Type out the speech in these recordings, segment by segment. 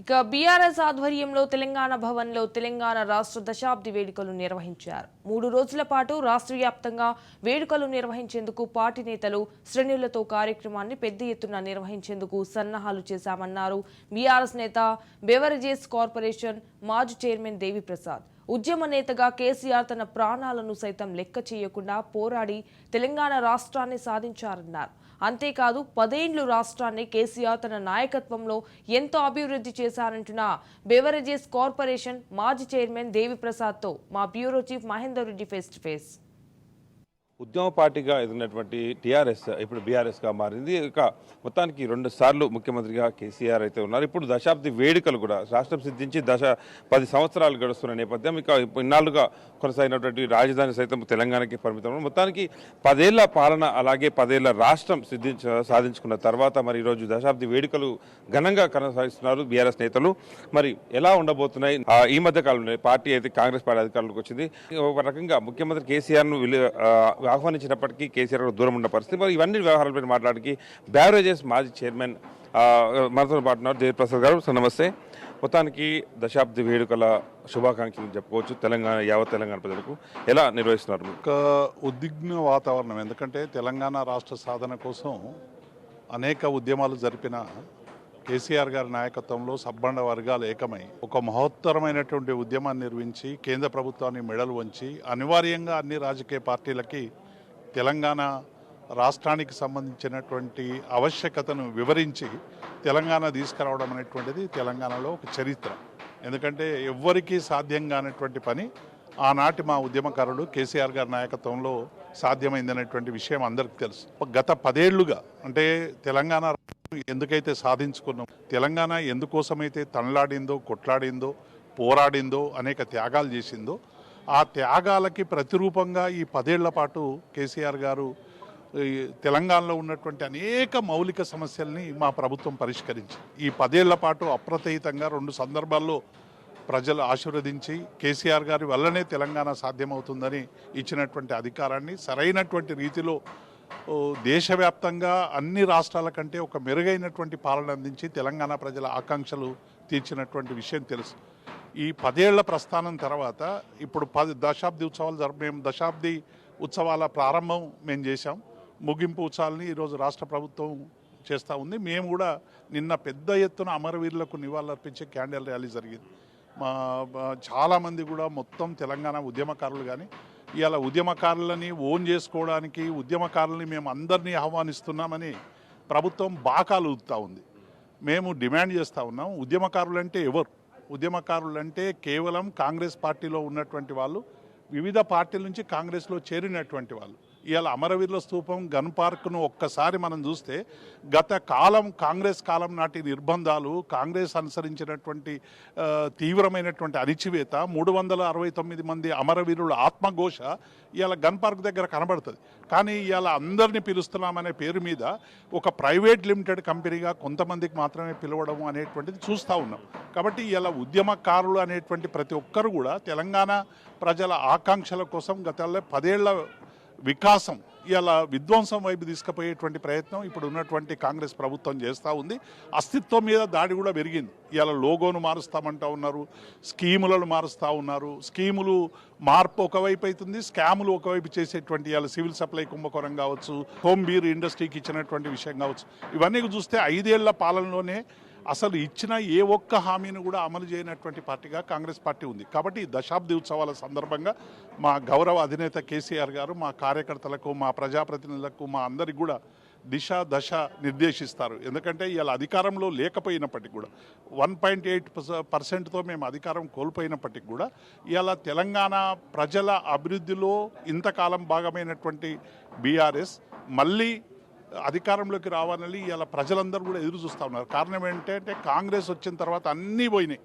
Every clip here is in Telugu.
ఇక బీఆర్ఎస్ ఆధ్వర్యంలో తెలంగాణ భవన్లో తెలంగాణ రాష్ట్ర దశాబ్ది వేడుకలు నిర్వహించారు. మూడు రోజుల పాటు రాష్ట్ర వ్యాప్తంగా వేడుకలు నిర్వహించేందుకు పార్టీ నేతలు శ్రేణులతో కార్యక్రమాన్ని పెద్ద ఎత్తున నిర్వహించేందుకు సన్నాహాలు చేశామన్నారు. బీఆర్ఎస్ నేత బెవరేజెస్ కార్పొరేషన్ మాజీ చైర్మన్ దేవిప్రసాద్. ఉద్యమ నేతగా కేసీఆర్ తన ప్రాణాలను సైతం లెక్క చేయకుండా పోరాడి తెలంగాణ రాష్ట్రాన్ని సాధించారన్నారు. అంతేకాదు పదేండ్లు రాష్ట్రాన్ని కేసీఆర్ తన నాయకత్వంలో ఎంతో అభివృద్ధి చేశారంటున్న బెవరేజెస్ కార్పొరేషన్ మాజీ చైర్మన్ దేవిప్రసాద్తో మా bureau chief Mahender Reddy face to face. ఉద్యమ పార్టీగా ఎదిగినటువంటి టీఆర్ఎస్ ఇప్పుడు బీఆర్ఎస్గా మారింది. ఇక మొత్తానికి రెండు సార్లు ముఖ్యమంత్రిగా కేసీఆర్ అయితే ఉన్నారు. ఇప్పుడు దశాబ్ది వేడుకలు కూడా రాష్ట్రం సిద్ధించి దశ పది సంవత్సరాలు గడుస్తున్న నేపథ్యం ఇక ఇన్నాళ్ళుగా కొనసాగినటువంటి రాజధాని సైతం తెలంగాణకి పరిమితం. మొత్తానికి పదేళ్ళ పాలన అలాగే పదేళ్ళ రాష్ట్రం సిద్ధించ సాధించుకున్న తర్వాత మరి ఈరోజు దశాబ్ది వేడుకలు ఘనంగా కొనసాగిస్తున్నారు బీఆర్ఎస్ నేతలు. మరి ఎలా ఉండబోతున్నాయి? ఈ మధ్య కాలంలో పార్టీ అయితే కాంగ్రెస్ పార్టీ అధికారులకు వచ్చింది. ఒక రకంగా ముఖ్యమంత్రి కేసీఆర్ను ఆహ్వానించినప్పటికీ కేసీఆర్ దూరం ఉన్న పరిస్థితి. మరి ఇవన్నీ వ్యవహారాలపై మాట్లాడడానికి బ్యావరేజెస్ మాజీ చైర్మన్ మనతో పాటున్నారు జయప్రసాద్ గారు సార్ నమస్తే. మొత్తానికి దశాబ్ది వేడుకల శుభాకాంక్షలు చెప్పుకోవచ్చు. తెలంగాణ యావత్ తెలంగాణ ప్రజలకు ఎలా నిర్వహిస్తున్నారు? ఒక ఉద్విగ్న వాతావరణం. ఎందుకంటే తెలంగాణ రాష్ట్ర సాధన కోసం అనేక ఉద్యమాలు జరిపిన కేసీఆర్ గారి నాయకత్వంలో సబ్బండ వర్గాలు ఏకమై ఒక మహోత్తరమైనటువంటి ఉద్యమాన్ని నిర్వహించి కేంద్ర ప్రభుత్వాన్ని మెడలు వంచి అనివార్యంగా అన్ని రాజకీయ పార్టీలకి తెలంగాణ రాష్ట్రానికి సంబంధించినటువంటి ఆవశ్యకతను వివరించి తెలంగాణ తీసుకురావడం అనేటువంటిది తెలంగాణలో ఒక చరిత్ర. ఎందుకంటే ఎవ్వరికీ సాధ్యం కానటువంటి పని ఆనాటి మా ఉద్యమకారుడు కేసీఆర్ గారి నాయకత్వంలో సాధ్యమైందనేటువంటి విషయం అందరికీ తెలుసు. గత పదేళ్ళుగా అంటే తెలంగాణ ఎందుకైతే సాధించుకున్నాం తెలంగాణ ఎందుకోసమైతే తనలాడిందో కొట్లాడిందో పోరాడిందో అనేక త్యాగాలు చేసిందో ఆ త్యాగాలకి ప్రతిరూపంగా ఈ పదేళ్ళ పాటు కేసీఆర్ గారు ఈ తెలంగాణలో ఉన్నటువంటి అనేక మౌలిక సమస్యల్ని మా ప్రభుత్వం పరిష్కరించింది. ఈ పదేళ్ళ పాటు అప్రతయితంగా రెండు సందర్భాల్లో ప్రజలు ఆశీర్వదించి కేసీఆర్ గారి వల్లనే తెలంగాణ సాధ్యమవుతుందని ఇచ్చినటువంటి అధికారాన్ని సరైనటువంటి రీతిలో దేశవ్యాప్తంగా అన్ని రాష్ట్రాల కంటే ఒక మెరుగైనటువంటి పాలన అందించి తెలంగాణ ప్రజల ఆకాంక్షలు తీర్చినటువంటి విషయం తెలుసు. ఈ పదేళ్ళ ప్రస్థానం తర్వాత ఇప్పుడు పది దశాబ్ది ఉత్సవాలు జరుపు మేము దశాబ్ది ఉత్సవాల ప్రారంభం మేము చేశాం. ముగింపు ఉత్సవాలని ఈరోజు రాష్ట్ర ప్రభుత్వం చేస్తూ ఉంది. మేము కూడా నిన్న పెద్ద ఎత్తున అమరవీరులకు నివాళులర్పించే క్యాండిల్ ర్యాలీ జరిగింది. చాలామంది కూడా మొత్తం తెలంగాణ ఉద్యమకారులు కానీ ఇవాళ ఉద్యమకారులని ఓన్ చేసుకోవడానికి ఉద్యమకారులని మేము అందరినీ ఆహ్వానిస్తున్నామని ప్రభుత్వం బాకాలు ఉంది. మేము డిమాండ్ చేస్తూ ఉన్నాం. ఉద్యమకారులు అంటే ఎవరు? ఉద్యమకారులంటే కేవలం కాంగ్రెస్ పార్టీలో ఉన్నటువంటి వాళ్ళు వివిధ పార్టీల నుంచి కాంగ్రెస్లో చేరినటువంటి వాళ్ళు. ఇవాళ అమరవీరుల స్తూపం గన్ పార్క్ను ఒక్కసారి మనం చూస్తే గత కాలం కాంగ్రెస్ కాలం నాటి నిర్బంధాలు కాంగ్రెస్ అనుసరించినటువంటి తీవ్రమైనటువంటి అణిచివేత మూడు వందల అరవై తొమ్మిది మంది అమరవీరుల ఆత్మఘోష ఇవాళ గన్ పార్క్ దగ్గర కనబడుతుంది. కానీ ఇవాళ అందరినీ పిలుస్తున్నామనే పేరు మీద ఒక ప్రైవేట్ లిమిటెడ్ కంపెనీగా కొంతమందికి మాత్రమే పిలవడం అనేటువంటిది చూస్తూ ఉన్నాం. కాబట్టి ఇలా ఉద్యమకారులు అనేటువంటి ప్రతి ఒక్కరు కూడా తెలంగాణ ప్రజల ఆకాంక్షల కోసం గతంలో పదేళ్ళ వికాసం. ఇలా విధ్వంసం వైపు తీసుకుపోయేటువంటి ప్రయత్నం ఇప్పుడు ఉన్నటువంటి కాంగ్రెస్ ప్రభుత్వం చేస్తూ ఉంది. అస్తిత్వం మీద దాడి కూడా పెరిగింది. ఇలా లోగోను మారుస్తామంటా ఉన్నారు స్కీములను మారుస్తూ ఉన్నారు. స్కీములు మార్పు ఒకవైపు అవుతుంది స్కాములు ఒకవైపు చేసేటువంటి ఇలా సివిల్ సప్లై కుంభకోణం కావచ్చు హోమ్ బీర్ ఇండస్ట్రీకి ఇచ్చినటువంటి విషయం కావచ్చు. ఇవన్నీ చూస్తే ఐదేళ్ళ పాలనలోనే అసలు ఇచ్చిన ఏ ఒక్క హామీని కూడా అమలు చేయనటువంటి పార్టీగా కాంగ్రెస్ పార్టీ ఉంది. కాబట్టి ఈ దశాబ్ది ఉత్సవాల సందర్భంగా మా గౌరవ అధినేత కేసీఆర్ గారు మా కార్యకర్తలకు మా ప్రజాప్రతినిధులకు మా అందరికి కూడా దిశ దశ నిర్దేశిస్తారు. ఎందుకంటే ఇవాళ అధికారంలో లేకపోయినప్పటికీ కూడా వన్ పాయింట్ ఎయిట్ పర్సెంట్తో మేము అధికారం కోల్పోయినప్పటికీ కూడా ఇవాళ తెలంగాణ ప్రజల అభివృద్ధిలో ఇంతకాలం భాగమైనటువంటి బీఆర్ఎస్ మళ్ళీ అధికారంలోకి రావాలని ఇలా ప్రజలందరూ కూడా ఎదురు చూస్తూ ఉన్నారు. కారణం ఏంటంటే కాంగ్రెస్ వచ్చిన తర్వాత అన్నీ పోయినాయి.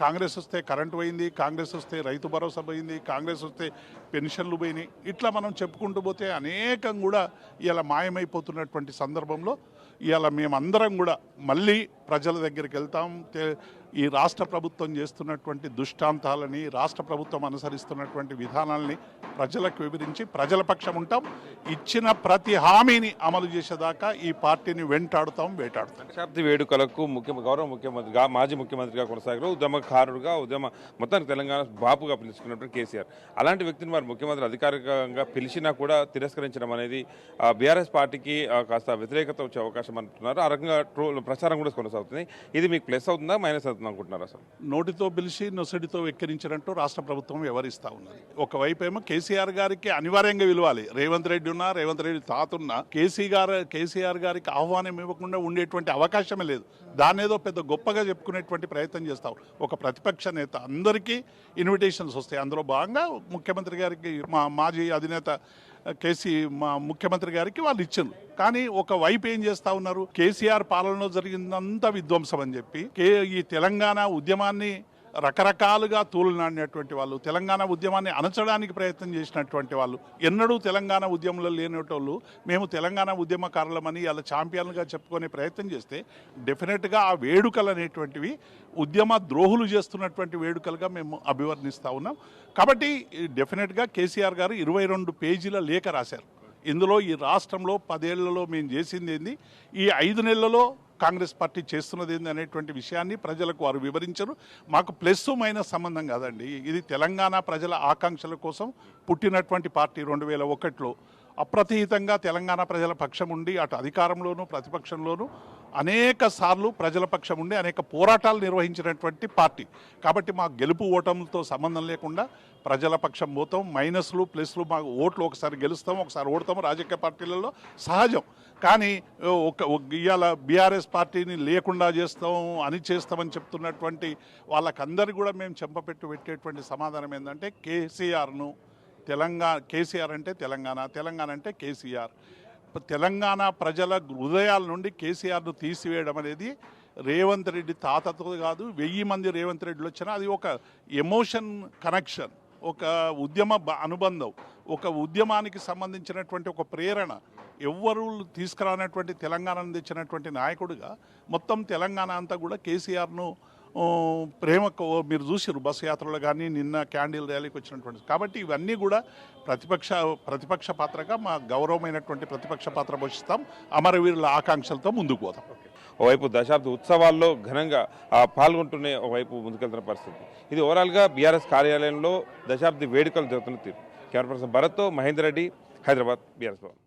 కాంగ్రెస్ వస్తే కరెంట్ పోయింది కాంగ్రెస్ వస్తే రైతు భరోసా పోయింది కాంగ్రెస్ వస్తే పెన్షన్లు పోయినాయి. ఇట్లా మనం చెప్పుకుంటూ పోతే అనేకం కూడా ఇలా మాయమైపోతున్నటువంటి సందర్భంలో ఇవాళ మేమందరం కూడా మళ్ళీ ప్రజల దగ్గరికి వెళ్తాం ఈ రాష్ట్ర ప్రభుత్వం చేస్తున్నటువంటి దుష్టాంతాలని రాష్ట్ర ప్రభుత్వం అనుసరిస్తున్నటువంటి విధానాలని ప్రజలకు వివరించి ప్రజల పక్షం ఉంటాం. ఇచ్చిన ప్రతి హామీని అమలు చేసేదాకా ఈ పార్టీని వెంటాడుతాం వేటాడుతాం. దశాబ్ది వేడుకలకు ముఖ్య గౌరవ ముఖ్యమంత్రిగా మాజీ ముఖ్యమంత్రిగా కొనసాగారు. ఉద్యమకారుడుగా ఉద్యమ మొత్తానికి తెలంగాణ బాపుగా పిలుచుకున్నటువంటి కేసీఆర్. అలాంటి వ్యక్తిని మరి ముఖ్యమంత్రి అధికారికంగా పిలిచినా కూడా తిరస్కరించడం అనేది బీఆర్ఎస్ పార్టీకి కాస్త వ్యతిరేకత వచ్చే అవకాశం అంటున్నారు. ఆ రకంగా ట్రోల్ ప్రచారం కూడా కొనసాగుతుంది. ఇది మీకు ప్లస్ అవుతుందా మైనస్ అవుతుందా? అనుకుంటున్నారు అసలు నోటితో పిలిచి నొసడితో వెక్కిరించినట్టు రాష్ట్ర ప్రభుత్వం వ్యవహరిస్తా ఉన్నది. ఒకవైపు ఏమో కేసీఆర్ గారికి అనివార్యంగా విలువాలి. రేవంత్ రెడ్డి ఉన్నా రేవంత్ రెడ్డి తాతున్నా కేసీ గారు కేసీఆర్ గారికి ఆహ్వానం ఇవ్వకుండా ఉండేటువంటి అవకాశమే లేదు. దాన్ని ఏదో పెద్ద గొప్పగా చెప్పుకునేటువంటి ప్రయత్నం చేస్తాం ఒక ప్రతిపక్ష నేత అందరికీ ఇన్విటేషన్స్ వస్తాయి. అందులో భాగంగా ముఖ్యమంత్రి గారికి మా మాజీ అధినేత కేసీ మా ముఖ్యమంత్రి గారికి వాళ్ళు ఇచ్చారు కానీ ఒక వైపు ఏం చేస్తా ఉన్నారు? కేసీఆర్ పాలనలో జరిగిందంతా విధ్వంసం అని చెప్పి కే ఈ తెలంగాణ ఉద్యమాన్ని రకరకాలుగా తూలునాడినటువంటి వాళ్ళు తెలంగాణ ఉద్యమాన్ని అణచడానికి ప్రయత్నం చేసినటువంటి వాళ్ళు ఎన్నడూ తెలంగాణ ఉద్యమంలో లేనిటోళ్ళు మేము తెలంగాణ ఉద్యమకారులమని వాళ్ళ ఛాంపియన్గా చెప్పుకునే ప్రయత్నం చేస్తే డెఫినెట్గా ఆ వేడుకలు అనేటువంటివి ఉద్యమ ద్రోహులు చేస్తున్నటువంటి వేడుకలుగా మేము అభివర్ణిస్తూ ఉన్నాం. కాబట్టి డెఫినెట్గా కేసీఆర్ గారు ఇరవై రెండు పేజీల లేఖ రాశారు. ఇందులో ఈ రాష్ట్రంలో పదేళ్ళలో మేము చేసింది ఏంది? ఈ ఐదు నెలలలో కాంగ్రెస్ పార్టీ చేస్తున్నది ఏంది అనేటువంటి విషయాన్ని ప్రజలకు వారు వివరించరు. మాకు ప్లస్ మైనస్ సంబంధం కాదండి. ఇది తెలంగాణ ప్రజల ఆకాంక్షల కోసం పుట్టినటువంటి పార్టీ రెండు వేల ఒకటిలో అప్రతిహితంగా తెలంగాణ ప్రజల పక్షం ఉండి అటు అధికారంలోనూ ప్రతిపక్షంలోనూ అనేక సార్లు ప్రజల పక్షం ఉండి అనేక పోరాటాలు నిర్వహించినటువంటి పార్టీ. కాబట్టి మా గెలుపు ఓటములతో సంబంధం లేకుండా ప్రజల పక్షం పోతాం. మైనస్లు ప్లస్లు మా ఓట్లు ఒకసారి గెలుస్తాం ఒకసారి ఓడతాం. రాజకీయ పార్టీలలో సహజం. కానీ ఒక ఇవాళ బీఆర్ఎస్ పార్టీని లేకుండా చేస్తాం అని చేస్తామని చెప్తున్నటువంటి వాళ్ళకందరికీ కూడా మేము చెంపపెట్టు పెట్టేటువంటి సమాధానం ఏంటంటే కేసీఆర్ను తెలంగాణ కేసీఆర్ అంటే తెలంగాణ తెలంగాణ అంటే కేసీఆర్. తెలంగాణ ప్రజల హృదయాల నుండి కేసీఆర్ను తీసివేయడం అనేది రేవంత్ రెడ్డి తాతతో కాదు వెయ్యి మంది రేవంత్ రెడ్డిలు వచ్చినా అది ఒక ఎమోషన్ కనెక్షన్ ఒక ఉద్యమ బ- అనుబంధం. ఒక ఉద్యమానికి సంబంధించినటువంటి ఒక ప్రేరణ ఎవ్వరు తీసుకురానటువంటి తెలంగాణను తెచ్చినటువంటి నాయకుడిగా మొత్తం తెలంగాణ అంతా కూడా కేసీఆర్ను ప్రేమకు మీరు చూసారు బస్సు యాత్రలో కానీ నిన్న క్యాండిల్ ర్యాలీకి వచ్చినటువంటి. కాబట్టి ఇవన్నీ కూడా ప్రతిపక్ష ప్రతిపక్ష పాత్రగా మా గౌరవమైనటువంటి ప్రతిపక్ష పాత్ర పోషిస్తాం. అమరవీరుల ఆకాంక్షలతో ముందుకు పోతాం ఓవైపు దశాబ్ది ఉత్సవాల్లో ఘనంగా ఆ, పాల్గొంటూనే ఒకవైపు ముందుకెళ్తున్న పరిస్థితి. ఇది ఓవరాల్గా బీఆర్ఎస్ కార్యాలయంలో దశాబ్ది వేడుకలు జరుగుతున్న తీరు. కెమెరా పర్సన్ భరత్తో మహేందర్ రెడ్డి హైదరాబాద్ బీఆర్ఎస్ భవన్.